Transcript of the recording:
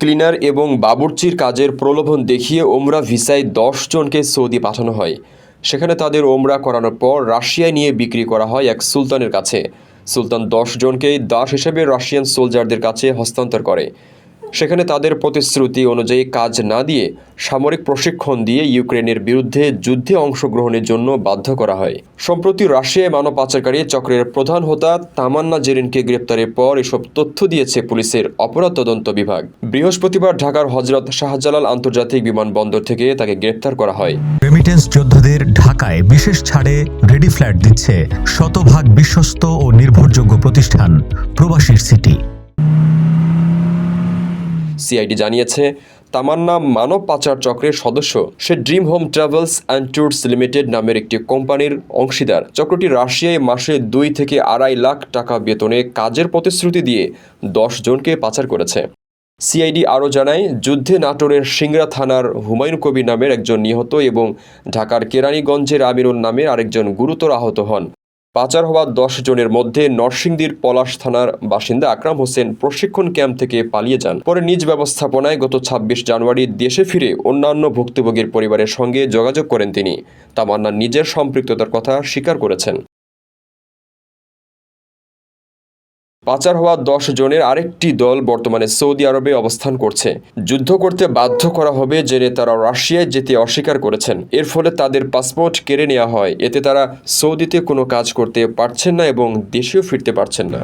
Cleaner এবং বাবুর্চির কাজের প্রলোভন দেখিয়ে ওমরা ভিসায় দশ জনকে সৌদি পাঠানো হয়। সেখানে তাদের ওমরা করানোর পর রাশিয়ায় নিয়ে বিক্রি করা হয় এক সুলতানের কাছে। সুলতান দশ জনকে দাস হিসেবে রাশিয়ান সোলজারদের কাছে হস্তান্তর করে। সেখানে তাদের প্রতিশ্রুতি অনুযায়ী কাজ না দিয়ে সামরিক প্রশিক্ষণ দিয়ে ইউক্রেনের বিরুদ্ধে যুদ্ধে অংশগ্রহণের জন্য বাধ্য করা হয়। সম্প্রতি রাশিয়ায় মানব পাচারকারী চক্রের প্রধান হোতা তামান্না জেরিনকে গ্রেপ্তারের পর এসব তথ্য দিয়েছে পুলিশের অপরাধ তদন্ত বিভাগ। বৃহস্পতিবার ঢাকার হজরত শাহজালাল আন্তর্জাতিক বিমানবন্দর থেকে তাকে গ্রেপ্তার করা হয়। রেমিটেন্স যোদ্ধাদের ঢাকায় বিশেষ ছাড়ে রেডি ফ্ল্যাট দিচ্ছে শতভাগ বিশ্বস্ত ও নির্ভরযোগ্য প্রতিষ্ঠান প্রবাসীর সিটি। সিআইডি জানিয়েছে, তামান্না মানব পাচার চক্রের সদস্য, সে dream home travels and tours limited নামের একটি কোম্পানির অংশীদার। চক্রটি রাশিয়ায় মাসে দুই থেকে আড়াই লাখ টাকা বেতনে কাজের প্রতিশ্রুতি দিয়ে দশ জনকে পাচার করেছে। সিআইডি আরও জানায়, যুদ্ধে নাটোরের সিংড়া থানার হুমায়ুন কবির নামের একজন নিহত এবং ঢাকার কেরানীগঞ্জের আমিরুল নামের আরেকজন গুরুতর আহত হন। পাচার হওয়া দশ জনের মধ্যে নরসিংদীর পলাশ থানার বাসিন্দা আকরাম হোসেন প্রশিক্ষণ ক্যাম্প থেকে পালিয়ে যান। পরে নিজ ব্যবস্থাপনায় গত ছাব্বিশ জানুয়ারি দেশে ফিরে অন্যান্য ভুক্তভোগীর পরিবারের সঙ্গে যোগাযোগ করেন তিনি। তামান্না নিজের সম্পৃক্ততার কথা স্বীকার করেছেন। পাচার হওয়া দশ জনের আরেকটি দল বর্তমানে সৌদি আরবে অবস্থান করছে। যুদ্ধ করতে বাধ্য করা হবে জেনে তারা রাশিয়ায় যেতে অস্বীকার করেছেন। এর ফলে তাদের পাসপোর্ট কেড়ে নেওয়া হয়। এতে তারা সৌদিতে কোনো কাজ করতে পারছেন না এবং দেশেও ফিরতে পারছেন না।